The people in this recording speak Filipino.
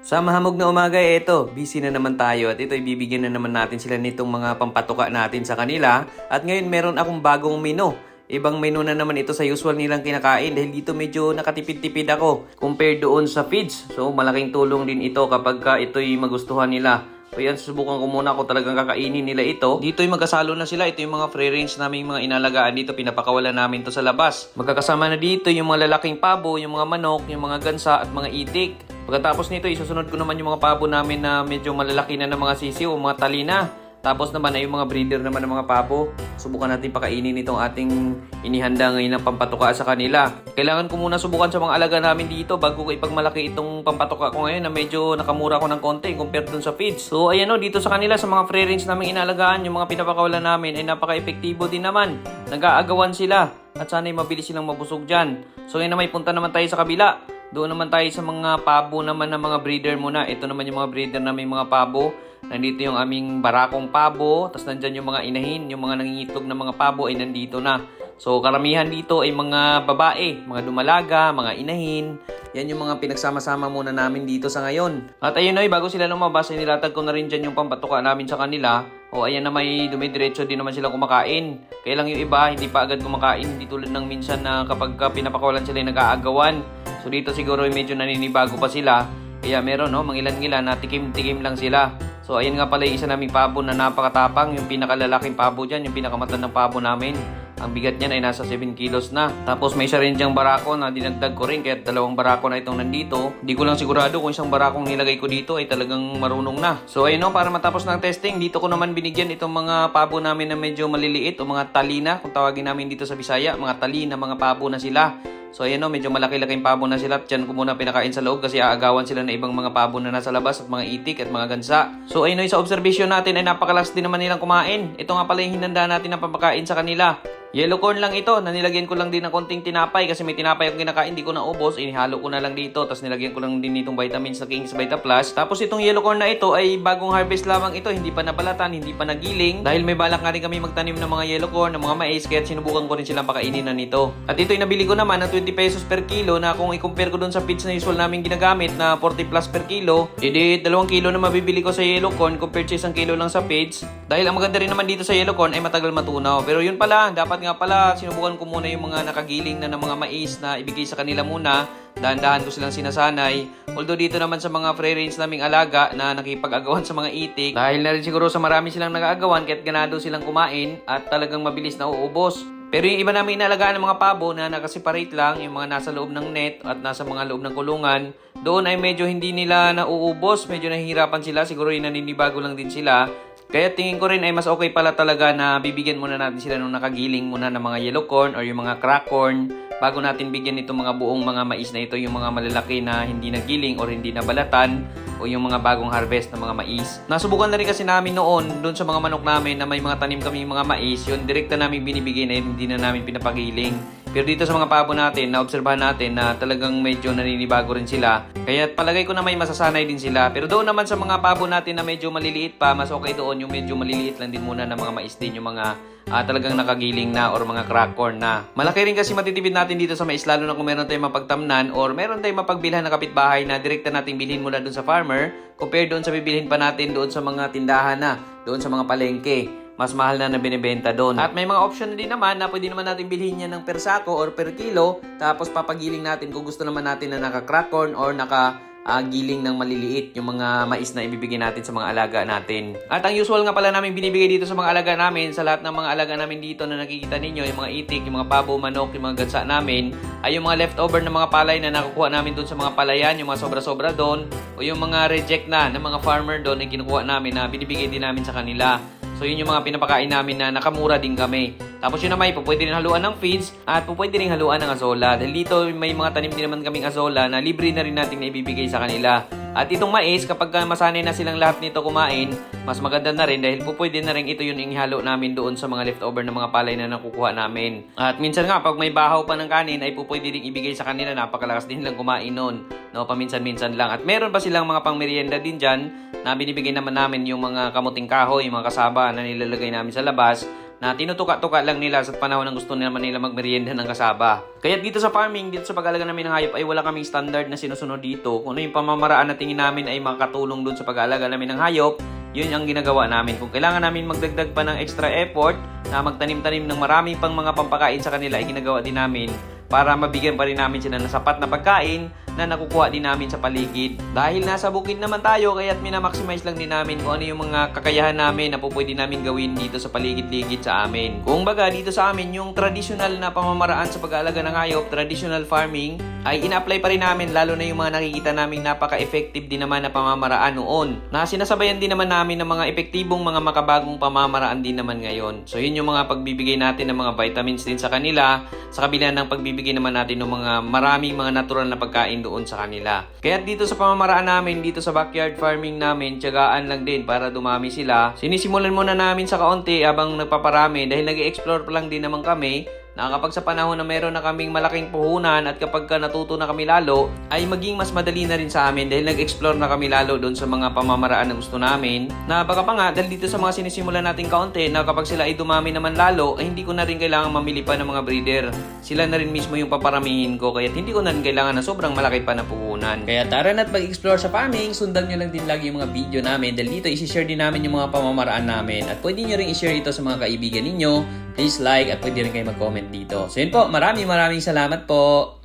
Sa mahamog na umaga, eto, busy na naman tayo at ito ibibigyan na naman natin sila nitong mga pampatuka natin sa kanila. At ngayon meron akong bagong menu. Ibang menu na naman ito sa usual nilang kinakain dahil dito medyo nakatipid-tipid ako compared doon sa feeds. So malaking tulong din ito kapag ka ito'y magustuhan nila. So yan, susubukan ko muna kung talagang kakainin nila ito. Dito'y magkasalo na sila. Ito yung mga free range naming mga inalagaan dito. Pinapakawalan namin to sa labas. Magkakasama na dito yung mga lalaking pabo, yung mga manok, yung mga gansa at mga itik. Pagkatapos nito, isusunod ko naman yung mga pabo namin na medyo malalaki na ng mga sisiw o mga talina. Tapos naman ay yung mga breeder naman ng mga pabo. Subukan natin pakainin itong ating inihanda ngayon ng pampatuka sa kanila. Kailangan ko muna subukan sa mga alaga namin dito bago ko ipagmalaki itong pampatuka ko ngayon na medyo nakamura ko ng konti compared dun sa feeds. So ayan o, dito sa kanila sa mga free range namin inalagaan, yung mga pinapakawalan namin ay napaka-epektibo din naman. Nag-aagawan sila at sana'y mabilis silang mabusog dyan. So ngayon na may punta naman tayo sa kabila. Doon naman tayo sa mga pabo naman ng mga breeder muna. Ito naman yung mga breeder namin mga pabo. Nandito yung aming barakong pabo. Tapos nandyan yung mga inahin. Yung mga nangingitlog na mga pabo ay nandito na. So karamihan dito ay mga babae. Mga dumalaga, mga inahin. Yan yung mga pinagsama-sama muna namin dito sa ngayon. At ayun ay bago sila lumabas ay nilatag ko na rin dyan yung pampatuka namin sa kanila. O ayan na may dumidiretso din naman sila kumakain. Kaya lang yung iba hindi pa agad kumakain. Hindi tulad ng minsan na kapag ka pinapakawalan sila ay nag-aagawan. So dito siguro ay medyo naninibago pa sila. Kaya meron no, mangilan-ngilan na tikim-tikim lang sila. So ayan nga pala isa naming pabo na napakatapang. Yung pinakalalaking pabo dyan, yung pinakamatandang pabo namin. Ang bigat niyan ay nasa 7 kilos na. Tapos may isa rin diyang barako na dinagdag ko rin kaya dalawang barako na itong nandito. Di ko lang sigurado kung isang barakong nilagay ko dito ay talagang marunong na. So ayun no, para matapos ng testing, dito ko naman binigyan itong mga pabo namin na medyo maliliit o mga talina kung tawagin namin dito sa Bisaya, mga talina, mga pabo na sila. So ayan no, medyo malaki-laking pabo na sila at dyan ko muna pinakain sa loob kasi aagawan sila na ibang mga pabo na nasa labas at mga itik at mga gansa. So ayun no, sa observation natin ay napakalas din naman nilang kumain. Ito nga pala yung hinanda natin na papakain sa kanila. Yellow corn lang ito, na nilagyan ko lang din ng konting tinapay kasi may tinapay akong kinakain, hindi ko na ubos, inihalo ko na lang dito, tapos nilagyan ko lang din itong vitamins na King's Vita Plus. Tapos itong yellow corn na ito ay bagong harvest lamang ito, hindi pa nabalatan, hindi pa nagiling. Dahil may balak nga rin kami magtanim ng mga yellow corn, ng mga mais, kaya sinubukan ko rin silang pakainin na nito. At ito ay nabili ko naman ng 20 pesos per kilo na kung i-compare ko dun sa feeds na usual namin ginagamit na 40 plus per kilo, edi 2 kilo na mabibili ko sa yellow corn compared sa 1 kilo lang sa feeds. Dahil ang maganda rin naman dito sa yellow corn ay matagal matunaw. Pero yun pala, dapat nga pala sinubukan ko muna yung mga nakagiling na ng mga mais na ibigay sa kanila muna. Dahan-dahan ko silang sinasanay. Although dito naman sa mga free range naming alaga na nakipag-agawan sa mga itik, dahil na rin siguro sa marami silang nag-aagawan kahit ganado silang kumain at talagang mabilis na uubos. Pero yung iba namin inalagaan ng mga pabo na nakaseparate lang, yung mga nasa loob ng net at nasa mga loob ng kulungan, doon ay medyo hindi nila nauubos, medyo nahihirapan sila, siguro yung naninibago lang din sila. Kaya tingin ko rin ay mas okay pala talaga na bibigyan muna natin sila nung nakagiling muna ng mga yellow corn or yung mga crack corn bago natin bigyan itong mga buong mga mais na ito, yung mga malalaki na hindi nagiling or hindi nabalatan o yung mga bagong harvest ng mga mais. Nasubukan na rin kasi namin noon doon sa mga manok namin na may mga tanim kami mga mais, yun direkta namin binibigay na hindi na namin pinapagiling. Pero dito sa mga pabo natin, naobserbahan natin na talagang medyo naninibago rin sila. Kaya palagay ko na may masasanay din sila. Pero doon naman sa mga pabo natin na medyo maliliit pa, mas okay doon yung medyo maliliit lang din muna na mga mais din, yung mga ah, talagang nakagiling na or mga crack corn na. Malaki rin kasi matitipid natin dito sa mais, lalo na kung meron tayong mapagtamnan or meron tayong mapagbilhan na kapitbahay na direkta nating bilhin mula doon sa farmer compare doon sa bibilhin pa natin doon sa mga tindahan na, doon sa mga palengke mas mahal na na binibenta doon. At may mga option din naman na pwede naman natin bilhin yan ng per sako or per kilo tapos papagiling natin kung gusto naman natin na naka-crack corn or naka ah, giling ng maliliit yung mga mais na ibibigay natin sa mga alaga natin. At ang usual nga pala namin binibigay dito sa mga alaga namin, sa lahat ng mga alaga namin dito na nakikita ninyo, yung mga itik, yung mga pabo, manok, yung mga gansa namin, ay yung mga leftover ng mga palay na nakukuha namin doon sa mga palayan, yung mga sobra-sobra doon, o yung mga reject na ng mga farmer doon ay kinukuha namin na binibigay din namin sa kanila. So yun yung mga pinapakain namin na nakamura din kami. Tapos yun naman, pwede rin haluan ng feeds at pwede rin haluan ng azola. Dahil dito may mga tanim din naman kaming azola na libre na rin natin na ibibigay sa kanila. At itong mais, kapag masanay na silang lahat nito kumain, mas maganda na rin dahil po pwede na rin ito yung inihalo namin doon sa mga leftover ng mga palay na nakukuha namin. At minsan nga, pag may bahaw pa ng kanin, ay po pwede rin ibigay sa kanila. Napakalakas din lang kumain noon. No, paminsan-minsan lang. At meron pa silang mga pangmerienda din dyan na binibigay naman namin yung mga kamuting kahoy, mga kasaba na nilalagay namin sa labas na tinutuka-tuka lang nila sa panahon ng gusto naman nila magmerienda ng kasaba. Kaya dito sa farming, dito sa pag-alaga namin ng hayop ay wala kaming standard na sinusunod dito. Kung ano yung pamamaraan na tingin namin ay makakatulong dun sa pag-alaga namin ng hayop, yun ang ginagawa namin. Kung kailangan namin magdagdag pa ng extra effort na magtanim-tanim ng marami pang mga pampakain sa kanila ay ginagawa din namin para mabigyan pa rin namin sila ng sapat na pagkain na nakukuha din namin sa paligid. Dahil nasa bukid naman tayo, kaya't minamaximize lang din namin kung ano yung mga kakayahan namin na po pwede namin gawin dito sa paligid-ligid sa amin. Kung baga dito sa amin, yung traditional na pamamaraan sa pag-aalaga ng hayop, traditional farming, ay ina-apply pa rin namin lalo na yung mga nakikita namin napaka-effective din naman na pamamaraan noon. Na sinasabayan din naman namin ng mga epektibong mga makabagong pamamaraan din naman ngayon. So yun yung mga pagbibigay natin ng mga vitamins din sa kanila sa kabila ng pagbibigay naman natin ng mga maraming mga natural na pagkain doon sa kanila. Kaya dito sa pamamaraan namin, dito sa backyard farming namin, tiyagaan lang din para dumami sila. Sinisimulan muna namin sa kaunti habang nagpaparami dahil nag explore pa lang din naman kami na kapag sa panahon na meron na kaming malaking puhunan at kapag ka natuto na kami lalo, ay maging mas madali na rin sa amin dahil nag-explore na kami lalo doon sa mga pamamaraan na gusto namin. Na baka pa nga, dahil dito sa mga sinisimulan nating kaunti, na kapag sila ay dumami naman lalo, ay hindi ko na rin kailangan mamili pa ng mga breeder. Sila na rin mismo yung paparamihin ko, kaya hindi ko na rin kailangan na sobrang malaki pa na puhunan. Kaya tara na't mag-explore sa farming, sundan nyo lang din lagi yung mga video namin dahil dito isi-share din namin yung mga pamamaraan namin at pwede nyo rin i-share ito sa mga kaibigan ninyo please like at pwede rin kayo mag-comment dito. So yun po, maraming maraming salamat po.